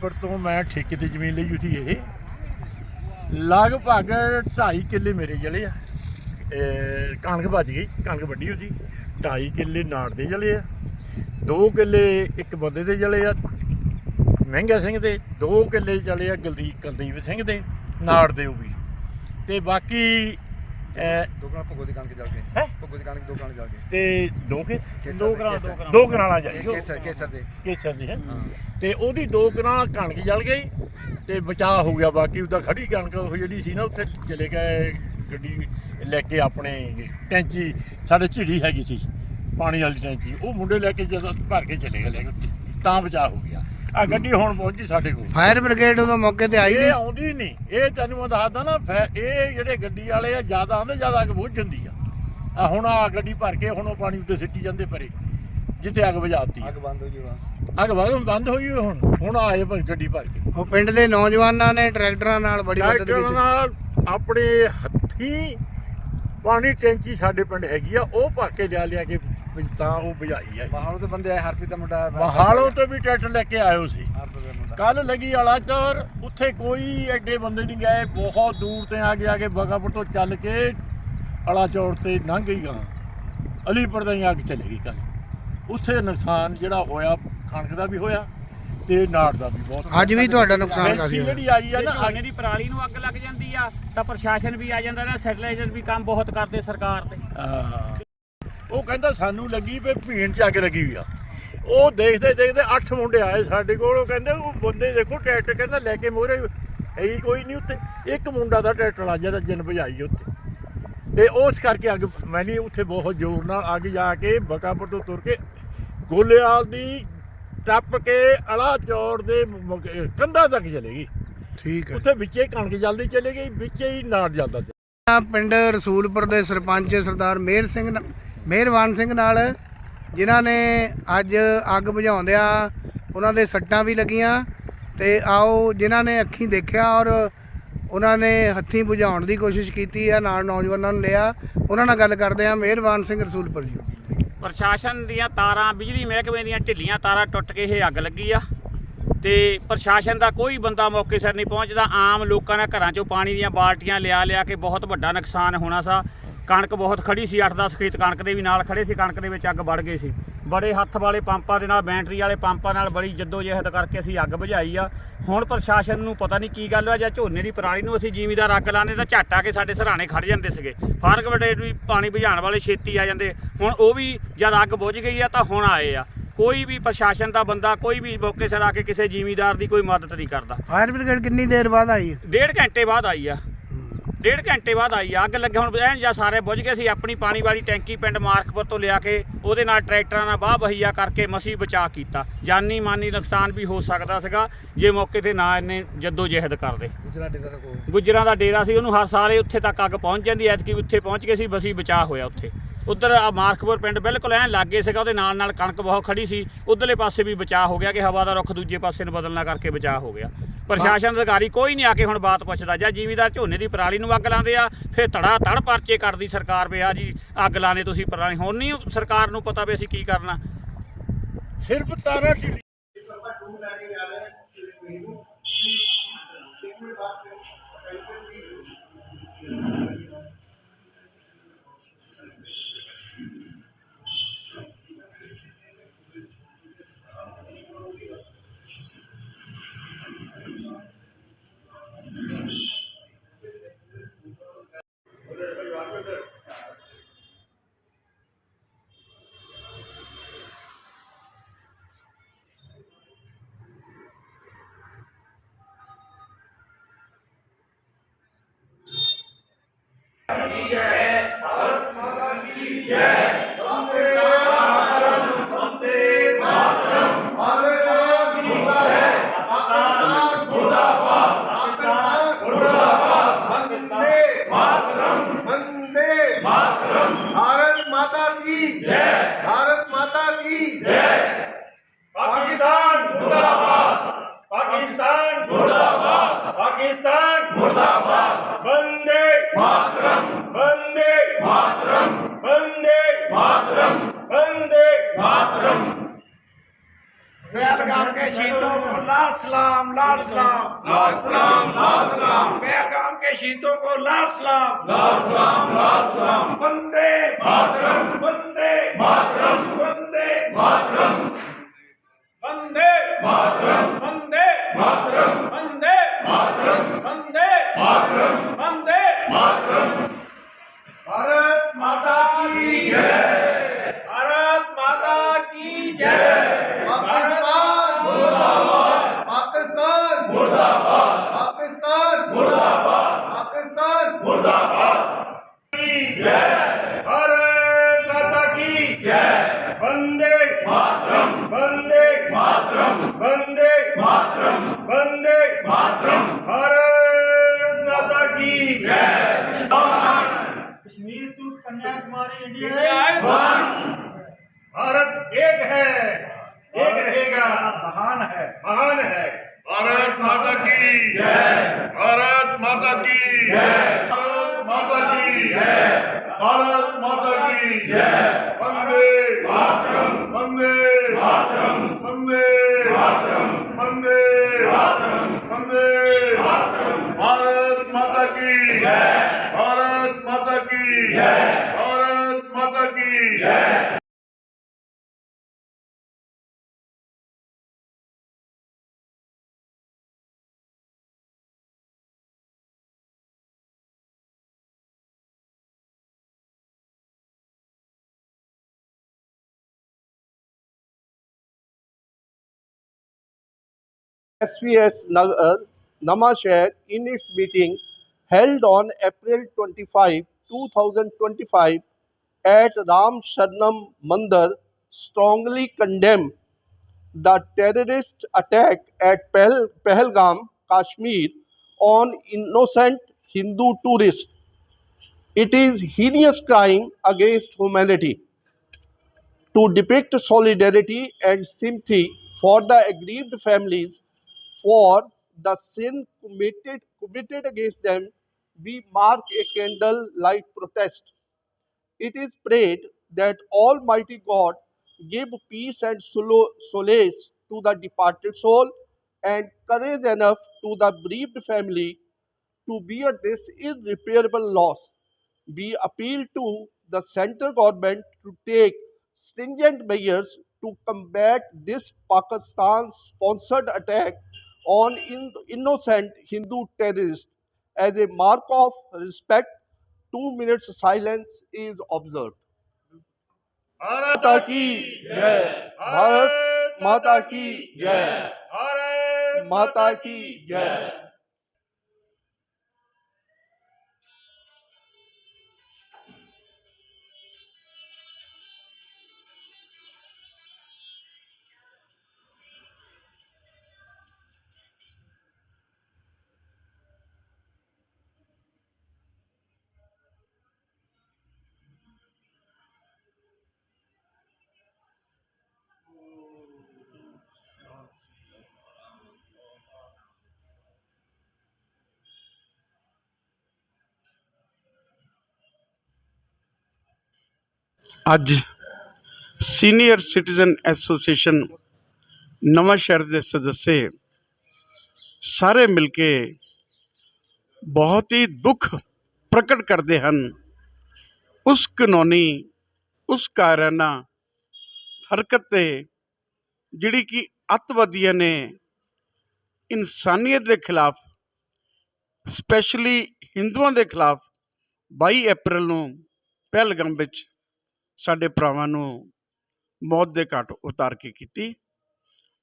ਪਰ ਤੋਂ ਮੈਂ ਠੇਕੇ ਤੇ ਜ਼ਮੀਨ ਲਈ ਸੀ ਇਹ। ਲਗਭਗ 2.5 ਕਿੱਲੇ ਮੇਰੇ ਜਲੇ ਆ। ਕਣਕ ਭੱਜ ਗਈ, ਕਣਕ ਵੱਡੀ ਹੋਈ ਸੀ। 2.5 ਕਿੱਲੇ ਨਾੜ ਦੇ ਜਲੇ ਆ। 2 ਕਿੱਲੇ ਇੱਕ ਬੰਦੇ ਦੇ ਜਲੇ ਆ, ਮਹਿੰਗਾ ਸਿੰਘ ਦੇ। 2 ਕਿੱਲੇ ਜਲੇ ਆ ਗਲਦੀਪ ਕੁਲਦੀਪ ਸਿੰਘ ਦੇ, ਨਾੜ ਦੇ ਉਹ ਵੀ। ਤੇ ਬਾਕੀ ਦੋ ਕਰਾਂ ਭੁੱਗੋ ਦੀ ਕਣਕ ਜਲ ਕੇ ਹੈਂ? ਭੁੱਗੋ ਦੀ ਕਣਕ ਦੋ ਕਣਕ ਜਲ ਕੇ ਤੇ ਦੋ ਕੇ ਕੇਸਰ ਦੋ ਦੇ, ਕਰਾਂ ਕੇਸਰ। ਦੋ ਕਨਾਲਾਂ ਜਾਈ ਇਹ ਕੇਸਰ ਕੇਸਰ ਦੇ। ਕੇਸਰ ਦੀ ਹੈ? ਹਾਂ। ਤੇ ਉਹਦੀ ਦੋ ਕਨਾਲ ਕਣਕ ਜਲ ਗਈ ਤੇ ਬਚਾਅ ਹੋ ਗਿਆ। ਬਾਕੀ ਉਹਦਾ ਖੜੀ ਕਣਕ ਉਹ ਜਿਹੜੀ ਸੀ ਨਾ ਉੱਥੇ ਚਲੇ ਗਏ ਗੱਡੀ ਲੈ ਕੇ ਆਪਣੇ ਟੈਂਕੀ ਸਾਡੇ ਝਿੜੀ ਹੈਗੀ ਸੀ ਪਾਣੀ ਵਾਲੀ ਟੈਂਕੀ। ਉਹ ਮੁੰਡੇ ਲੈ ਕੇ ਜਦੋਂ ਭਰ ਕੇ ਚਲੇ ਗਏ ਲੈ ਕੇ ਉੱਥੇ। ਤਾਂ ਬਚਾਅ ਹੋ ਗਿਆ। ਆ ਗੱਡੀ ਹੁਣ ਪਹੁੰਚੀ ਸਾਡੇ ਕੋਲ। ਫਾਇਰ ਬ੍ਰਿਗੇਡ ਉਦੋਂ ਮੌਕੇ ਤੇ ਆਈ ਇਹ ਨਹੀਂ? ਆਉਂਦੀ ਨਹੀਂ। ਇਹ ਤੈਨੂੰ ਮੈਂ ਦੱਸਦਾ ਨਾ ਫੈ- ਇਹ ਜਿਹੜੇ ਗੱਡੀ ਵਾਲੇ ਆ ਜ਼ਿਆਦਾ ਆਉਂਦੇ ਜ਼ਿਆਦਾ ਅੱਗ ਬੁੱਝ ਜਾਂਦੀ ਆ। ਆ ਹੁਣ ਆ ਗੱਡੀ ਭਰ ਕੇ ਹੁਣ ਉਹ ਪਾਣੀ ਉੱਤੇ ਸਿੱਟੀ ਜਾਂਦੇ ਪਰੇ ਜਿੱਥੇ ਅੱਗ ਬੁਝਾਤੀ ਅੱਗ ਬੰਦ ਹੋ ਜੀ ਵਾ ਅੱਗ ਬੰਦ ਬੰਦ ਹੋਈ ਹੋਈ ਹੁਣ। ਹੁਣ ਆਏ ਪਰ ਗੱਡੀ ਭਰ ਕੇ। ਉਹ ਪਿੰਡ ਦੇ ਨੌਜਵਾਨਾਂ ਨੇ ਟਰੈਕਟਰਾਂ ਨਾਲ ਬੜੀ ਮਦਦ ਟਰੈਕਟਰ ਕੀਤੀ। ਨਾਲ ਆਪਣੇ ਹੱਥੀਂ ਪਾਣੀ ਟੈਂਕੀ ਸਾਡੇ ਪਿੰਡ ਹੈਗੀ ਆ ਉਹ ਭਰ ਕੇ ਲਿਆ ਲਿਆ ਕੇ ਤਾਂ ਉਹ ਬੁਝਾਈ ਆ ਬਾਹਰੋਂ ਤੇ ਬੰਦੇ ਆਏ ਹਰਪ੍ਰੀਤ ਦਾ ਮੁੰਡਾ ਮਹਾਲੋਂ ਤੋਂ ਵੀ ਟਰੈਕਟਰ ਲੈ ਕੇ ਆਇਓ ਸੀ। ਕੱਲ ਲੱਗੀ ਵਾਲਾ ਚੌਰ ਉੱਥੇ ਕੋਈ ਐਡੇ ਬੰਦੇ ਨਹੀਂ ਗਏ ਬਹੁਤ ਦੂਰ ਤੇ ਆ ਗਿਆ ਕਿ ਬਗਾਪੁਰ ਤੋਂ ਚੱਲ ਕੇ ਅਲਾ ਚੌੜ ਤੇ ਲੰਘ ਗਈ ਗਾਂ। ਅਲੀਪੁਰ ਦਾ ਹੀ ਅੱਗ ਚਲੇ ਗਈ ਕੱਲ ਉੱਥੇ ਨੁਕਸਾਨ ਜਿਹੜਾ ਹੋਇਆ ਕਣਕ ਦਾ ਵੀ ਹੋਇਆ ਤੇ ਨਾੜ ਦਾ ਵੀ ਬਹੁਤ ਅੱਜ ਵੀ ਤੁਹਾਡਾ ਨੁਕਸਾਨ ਕਾਫੀ ਹੋਇਆ। ਜਿਹੜੀ ਆਈ ਆ ਨਾ ਝੋਨੇ ਦੀ ਪਰਾਲੀ ਨੂੰ ਅੱਗ ਲੱਗ ਜਾਂਦੀ ਆ ਤਾਂ ਪ੍ਰਸ਼ਾਸਨ ਵੀ ਆ ਜਾਂਦਾ ਨਾ ਸੈਟਲਾਈਜ਼ਰ ਵੀ ਕੰਮ ਬਹੁਤ ਕਰਦੇ ਸਰਕਾਰ ਤੇ। ਹਾਂ। ਉਹ ਕਹਿੰਦਾ ਸਾਨੂੰ ਲੱਗੀ ਵੀ ਭੀਣ ਚ ਅੱਗ ਲੱਗੀ ਹੋਈ ਆ। ਉਹ ਦੇਖਦੇ ਦੇਖਦੇ ਅੱਠ ਮੁੰਡੇ ਆਏ ਸਾਡੇ ਕੋਲ ਉਹ ਕਹਿੰਦੇ ਉਹ ਬੰਦੇ ਦੇਖੋ ਟਰੈਕਟਰ ਕਹਿੰਦਾ ਲੈ ਕੇ ਮੋਰੇ ਐਈ ਕੋਈ ਨਹੀਂ ਉੱਤੇ ਇੱਕ ਮੁੰਡਾ ਦਾ ਟਰੈਕਟਰ ਆ ਜਿਹੜਾ ਜਿੰਨ ਭਜਾਈ ਉੱਤੇ ਤੇ ਉਸ ਕਰਕੇ ਅੱਗ ਮੈਂ ਨਹੀਂ ਉੱਥੇ ਬਹੁਤ ਜ਼ੋਰ ਨਾਲ ਅੱਗ ਜਾ ਕੇ ਬਕਾਪੁਰ ਤੋਂ ਤੁਰ ਕੇ ਗੋਲੇਵਾਲ ਦੀ ਟੱਪ ਕੇ ਅਲਾ ਚੌੜ ਦੇ ਕੰਧਾਂ ਤੱਕ ਚਲੇ ਗਈ ਠੀਕ ਹੈ। ਉੱਥੇ ਵਿੱਚੇ ਕਣਕ ਜਲਦੀ ਚਲੇ ਗਈ ਵਿੱਚੇ ਹੀ ਨਾੜ ਜਲਦਾ ਪਿੰਡ ਰਸੂਲਪੁਰ ਦੇ ਸਰਪੰਚ ਸਰਦਾਰ ਮੇਹਰ ਸਿੰਘ ਮਿਹਰਬਾਨ ਸਿੰਘ ਨਾਲ ਜਿਨ੍ਹਾਂ ਨੇ ਅੱਜ ਅੱਗ ਬੁਝਾਉਂਦਿਆਂ ਉਹਨਾਂ ਦੇ ਸੱਟਾਂ ਵੀ ਲੱਗੀਆਂ ਤੇ ਆਓ ਜਿਨ੍ਹਾਂ ਨੇ ਅੱਖੀਂ ਦੇਖਿਆ ਔਰ ਉਹਨਾਂ ਨੇ ਹੱਥੀਂ ਬੁਝਾਉਣ ਦੀ ਕੋਸ਼ਿਸ਼ ਕੀਤੀ ਆ ਨਾਲ ਨੌਜਵਾਨਾਂ ਨੂੰ ਲਿਆ ਉਹਨਾਂ ਨਾਲ ਗੱਲ ਕਰਦੇ ਆ ਮਿਹਰਬਾਨ ਸਿੰਘ ਰਸੂਲਪੁਰ ਜੀ। ਪ੍ਰਸ਼ਾਸਨ ਦੀਆਂ ਤਾਰਾਂ, ਬਿਜਲੀ ਮਹਿਕਮੇ ਦੀਆਂ ਢਿੱਲੀਆਂ ਤਾਰਾਂ ਟੁੱਟ ਕੇ ਇਹ ਅੱਗ ਲੱਗੀ ਆ। ਤੇ ਪ੍ਰਸ਼ਾਸਨ ਦਾ ਕੋਈ ਬੰਦਾ ਮੌਕੇ ਸਿਰ ਨਹੀਂ ਪਹੁੰਚਦਾ। ਆਮ ਲੋਕਾਂ ਨੇ ਘਰਾਂ ਚੋਂ ਪਾਣੀ ਦੀਆਂ ਬਾਲਟੀਆਂ ਲਿਆ ਲਿਆ ਕੇ ਬਹੁਤ ਵੱਡਾ ਨੁਕਸਾਨ ਹੋਣਾ ਸਾ। ਕਣਕ ਬਹੁਤ ਖੜੀ ਸੀ 8-10 ਖੇਤ ਕਣਕ ਦੇ ਵੀ ਨਾਲ ਖੜੇ ਸੀ ਕਣਕ ਦੇ ਵਿੱਚ ਅੱਗ ਵੜ ਗਈ ਸੀ। ਬੜੇ ਹੱਥ ਵਾਲੇ ਪੰਪਾਂ ਦੇ ਨਾਲ ਬੈਟਰੀ ਵਾਲੇ ਪੰਪਾਂ ਨਾਲ ਬੜੀ ਜਹਿਦ ਕਰਕੇ ਅਸੀਂ ਅੱਗ ਬੁਝਾਈ ਆ। ਹੁਣ ਪ੍ਰਸ਼ਾਸਨ ਨੂੰ ਪਤਾ ਨਹੀਂ ਕੀ ਗੱਲ ਹੋਇਆ ਜਾਂ ਝੋਨੇ ਦੀ ਪਰਾਲੀ ਨੂੰ ਅਸੀਂ ਜ਼ਿਮੀਦਾਰ ਅੱਗ ਲਾਣੇ ਤਾਂ ਝੱਟ ਆ ਕੇ ਸਾਡੇ ਸਰਾਣੇ ਖੜ ਜਾਂਦੇ ਸੀਗੇ। ਫਾਰਗ ਬਟੇਟ ਵੀ ਪਾਣੀ ਬੁਝਾਉਣ ਵਾਲੇ ਛੇਤੀ ਆ ਜਾਂਦੇ। ਹੁਣ ਉਹ ਵੀ ਜਦ ਅੱਗ ਬੁਝ ਗਈ ਆ ਤਾਂ ਹੁਣ ਆਏ ਆ। ਕੋਈ ਵੀ ਪ੍ਰਸ਼ਾਸਨ ਦਾ ਬੰਦਾ ਕੋਈ ਵੀ ਮੌਕੇ ਸਿਰ ਆ ਕੇ ਕਿਸੇ ਜ਼ਿਮੀਦਾਰ ਦੀ ਕੋਈ ਮਦਦ ਨਹੀਂ ਕਰਦਾ। ਫਾਇਰ ਬ੍ਰਿਗੇਡ ਕਿੰਨੀ ਦੇਰ ਬਾਅਦ ਆਈ? ਹੈ ਡੇਢ ਘੰਟੇ ਬਾਅਦ ਆਈ ਆ। ਡੇਢ ਘੰਟੇ ਬਾਅਦ ਆਈ। ਅੱਗ ਲੱਗੇ ਹੁਣ ਐਨ ਜਾਂ ਸਾਰੇ ਬੁਝ ਗਏ ਸੀ ਆਪਣੀ ਪਾਣੀ ਵਾਲੀ ਟੈਂਕੀ ਪਿੰਡ ਮਾਰਕਪੁਰ ਤੋਂ ਲਿਆ ਕੇ ਉਹਦੇ ਨਾਲ ਟਰੈਕਟਰਾਂ ਨਾਲ ਬਾਹ ਬਹੀਆ ਕਰਕੇ ਮਸੀ ਬਚਾ ਕੀਤਾ। ਜਾਨੀ ਮਾਨੀ ਨੁਕਸਾਨ ਵੀ ਹੋ ਸਕਦਾ ਸੀਗਾ ਜੇ ਮੌਕੇ ਤੇ ਨਾ ਇਹਨੇ ਜੱਦੋ ਜਹਿਦ ਕਰਦੇ। ਗੁਜਰਾ ਦਾ ਡੇਰਾ ਸੀ ਉਹਨੂੰ ਹਰ ਸਾਲ ਉੱਥੇ ਤੱਕ ਅੱਗ ਪਹੁੰਚ ਜਾਂਦੀ ਐਤਕੀ ਉੱਥੇ ਪਹੁੰਚ ਕੇ ਸੀ ਬਸੀ ਬਚਾ ਹੋਇਆ ਉੱਥੇ। ਉਧਰ ਆ ਮਾਰਕਪੁਰ ਪਿੰਡ ਬਿਲਕੁਲ ਐਨ ਲਾਗੇ ਸੀਗਾ ਉਹਦੇ ਨਾਲ ਨਾਲ ਕਣਕ ਬਹੁਤ ਖੜੀ ਸੀ ਉਧਰਲੇ ਪਾਸੇ ਵੀ ਬਚਾ ਹੋ ਗਿਆ ਕਿ ਹਵਾ ਦਾ ਰੁੱਖ ਦੂਜੇ ਪਾਸੇ ਨੂੰ ਬਦਲਣਾ ਕਰਕੇ ਬਚਾ ਹੋ ਗਿਆ। ਪ੍ਰਸ਼ਾਸਨ ਅਧਿਕਾਰੀ ਕੋਈ ਨਹੀਂ ਆ ਕੇ ਹੁਣ ਬਾਤ ਪੁੱਛਦਾ। ਜਾਂ ਜ਼ਿਮੀਦਾਰ ਝੋਨੇ ਦੀ ਪਰਾਲੀ ਨੂੰ ਅੱਗ ਲਾਉਂਦੇ ਆ, ਫਿਰ ਧੜਾ ਤੜ ਪਰਚੇ ਕਰਦੀ ਸਰਕਾਰ ਵੀ ਆ ਜੀ, ਅੱਗ ਲਾਣੇ ਤੁਸੀਂ ਪਰਾਲੀ। ਹੁਣ ਨਹੀਂ ਸਰਕਾਰ ਨੂੰ ਪਤਾ ਵੀ ਅਸੀਂ ਕੀ ਕਰਨਾ। ਸਿਰਫ ਤਾਰਾ ਟਿੱਡੀ वंदे मातरम बेलगाम के शहीदों को लाल सलाम लाल सलाम लाल सलाम लाल सलाम बेलगाम के शहीदों को लाल सलाम लाल सलाम लाल सलाम वंदे मातरम वंदे मातरम वंदे मातरम वंदे मातरम वंदे मातरम वंदे मातरम वंदे मातरम वंदे मातरम भारत माता की जय की जय कश्मीर टू कन्याकुमारी इंडिया भारत एक है एक रहेगा महान है महान है भारत माता की जय भारत माता की जय भारत माता की जय भारत माता की जय वंदे मातरम वंदे मातरम वंदे मातरम वंदे मातरम वंदे S P S Nagar Nawanshahr Anas meeting held on April twenty five 2025 at Ram Sharnam Mandir strongly condemned the terrorist attack at Pahl- Pahalgam, Kashmir on innocent Hindu tourists. It is heinous crime against humanity to depict solidarity and sympathy for the aggrieved families for the sin committed committed against them we mark a candle light protest it is prayed that almighty god give peace and solace to the departed soul and courage enough to the bereaved family to bear this irreparable loss we appeal to the central government to take stringent measures to combat this Pakistan sponsored attack on innocent Hindu terrorists as a mark of respect, two minutes silence is observed. Bharat ki jai, Bharat Mata ki jai, Bharat Mata ki jai. ਅੱਜ senior citizen association Nawanshahr ਦੇ ਸਦੱਸੇ ਸਾਰੇ ਮਿਲ ਕੇ ਬਹੁਤ ਹੀ ਦੁੱਖ ਪ੍ਰਗਟ ਕਰਦੇ ਹਨ। ਉਸ ਕਾਨੂੰਨੀ ਉਸ ਕਾਰਾਨਾ, ਹਰਕਤ ਤੇ ਜਿਹੜੀ ਕਿ ਅੱਤਵਾਦੀਆਂ ਨੇ ਇਨਸਾਨੀਅਤ ਦੇ ਖਿਲਾਫ, ਸਪੈਸ਼ਲੀ ਹਿੰਦੂਆਂ ਦੇ ਖਿਲਾਫ 22 ਅਪ੍ਰੈਲ ਨੂੰ ਪਹਿਲਗਾਮ ਵਿੱਚ ਸਾਡੇ ਭਰਾਵਾਂ ਨੂੰ ਮੌਤ ਦੇ ਘਾਟ ਉਤਾਰ ਕੇ ਕੀਤੀ।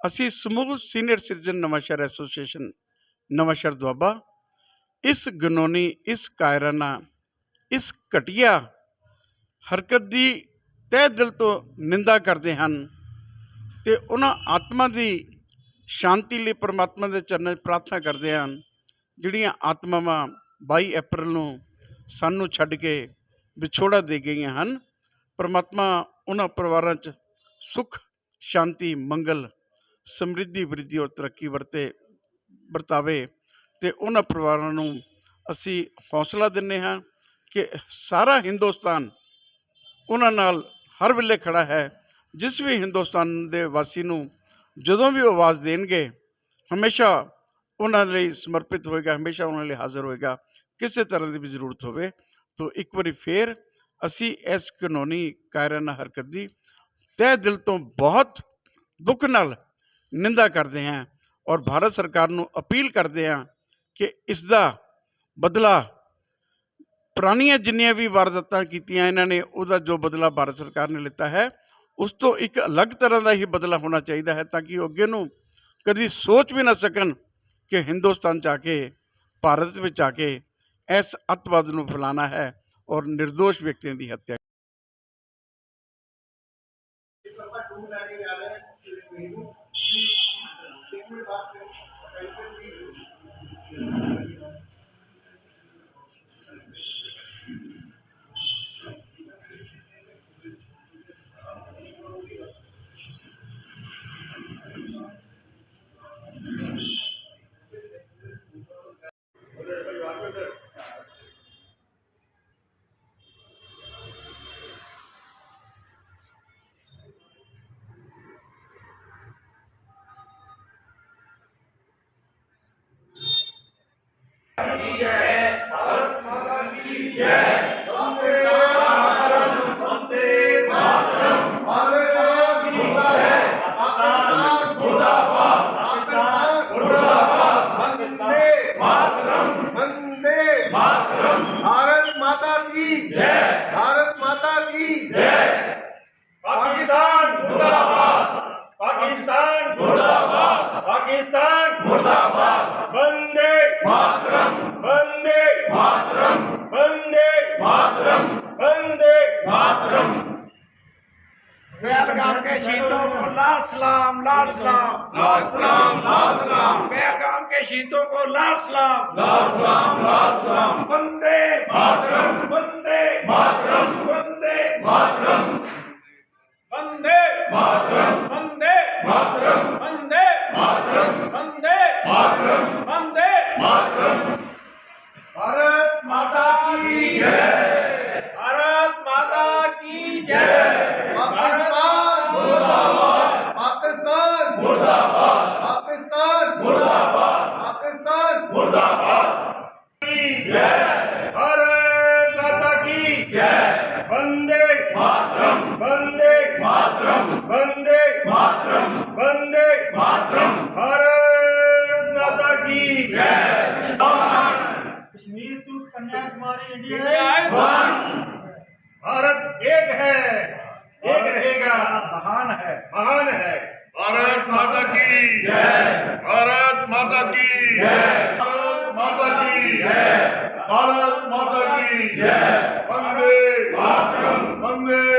ਅਸੀਂ ਸਮੂਹ senior citizen Nawanshahr association Nawanshahr Doaba, ਇਸ ਗਨੋਨੀ, ਇਸ ਕਾਇਰਾਨਾ, ਇਸ ਘਟੀਆ ਹਰਕਤ ਦੀ ਤਹਿ ਦਿਲ ਤੋਂ ਨਿੰਦਾ ਕਰਦੇ ਹਨ ਤੇ ਉਹਨਾਂ ਆਤਮਾ ਦੀ ਸ਼ਾਂਤੀ ਲਈ ਪਰਮਾਤਮਾ ਦੇ ਚਰਨਾਂ 'ਚ ਪ੍ਰਾਰਥਨਾ ਕਰਦੇ ਹਨ, ਜਿਹੜੀਆਂ ਆਤਮਾਵਾਂ 22 ਅਪ੍ਰੈਲ ਨੂੰ ਸਾਨੂੰ ਛੱਡ ਕੇ ਵਿਛੋੜਾ ਦੇ ਗਈਆਂ ਹਨ। ਪਰਮਾਤਮਾ ਉਹਨਾਂ ਪਰਿਵਾਰਾਂ 'ਚ ਸੁਖ, ਸ਼ਾਂਤੀ, ਮੰਗਲ, ਸਮਰਿੱਧੀ ਵਰਿੱਧੀ ਔਰ ਤਰੱਕੀ ਵਰਤੇ, ਵਰਤਾਵੇ ਤੇ ਉਹਨਾਂ ਪਰਿਵਾਰਾਂ ਨੂੰ ਅਸੀਂ ਹੌਸਲਾ ਦਿੰਨੇ ਹਾਂ ਕਿ ਸਾਰਾ ਹਿੰਦੁਸਤਾਨ ਉਹਨਾਂ ਨਾਲ ਹਰ ਵੇਲੇ ਖੜਾ ਹੈ। ਜਿਸ ਵੀ ਹਿੰਦੁਸਤਾਨ ਦੇ ਵਾਸੀ ਨੂੰ ਜਦੋਂ ਵੀ ਉਹ ਆਵਾਜ਼ ਦੇਣਗੇ, ਹਮੇਸ਼ਾ ਉਹਨਾਂ ਲਈ ਸਮਰਪਿਤ ਹੋਏਗਾ, ਹਮੇਸ਼ਾ ਉਹਨਾਂ ਲਈ ਹਾਜ਼ਰ ਹੋਏਗਾ। ਕਿਸੇ ਤਰ੍ਹਾਂ ਦੀ ਵੀ ਜ਼ਰੂਰਤ ਹੋਵੇ ਤਾਂ ਇੱਕ ਵਾਰੀ ਫੇਰ ਅਸੀਂ ਇਸ ਕਾਨੂੰਨੀ ਕਾਇਰਾਨਾ ਹਰਕਤ ਦੀ ਤਹਿ ਦਿਲ ਤੋਂ ਬਹੁਤ ਦੁੱਖ ਨਾਲ ਨਿੰਦਾ ਕਰਦੇ ਹਾਂ ਔਰ ਭਾਰਤ ਸਰਕਾਰ ਨੂੰ ਅਪੀਲ ਕਰਦੇ ਹਾਂ ਕਿ ਇਸ ਦਾ ਬਦਲਾ ਪੁਰਾਣੀਆਂ ਜਿੰਨੀਆਂ ਵੀ ਵਾਰਦਾਤਾਂ ਕੀਤੀਆਂ ਇਹਨਾਂ ਨੇ, ਉਹਦਾ ਜੋ ਬਦਲਾ ਭਾਰਤ ਸਰਕਾਰ ਨੇ ਲਿੱਤਾ ਹੈ, ਉਸ ਤੋਂ ਇੱਕ ਅਲੱਗ ਤਰ੍ਹਾਂ ਦਾ ਹੀ ਬਦਲਾ ਹੋਣਾ ਚਾਹੀਦਾ ਹੈ ਤਾਂ ਕਿ ਉਹ ਅੱਗੇ ਨੂੰ ਕਦੀ ਸੋਚ ਵੀ ਨਾ ਸਕਣ ਕਿ ਹਿੰਦੁਸਤਾਨ ਚ ਆ ਕੇ, ਭਾਰਤ ਵਿੱਚ ਆ ਕੇ ਇਸ ਅੱਤਵਾਦ ਨੂੰ ਫੈਲਾਣਾ ਹੈ। और निर्दोष व्यक्तियों की हत्या पाकिस्तान मुर्दाबाद वंदे मातरम بندے ماترم بیل گام کے شہیدوں کو لال سلام لال سلام لال سلام لال سلام بیل گام کے شہیدوں کو لال سلام لال سلام لال سلام بندے ماترم بندے ماترم بندے ماترم بندے ماترم بندے ماترم بندے मातरम भारत माता की जय कश्मीर टू कन्याकुमारी इंडिया भारत एक है एक रहेगा महान है महान है भारत माता की जय भारत माता की जय भारत माता की जय भारत माता की जय वंदे मातरम वंदे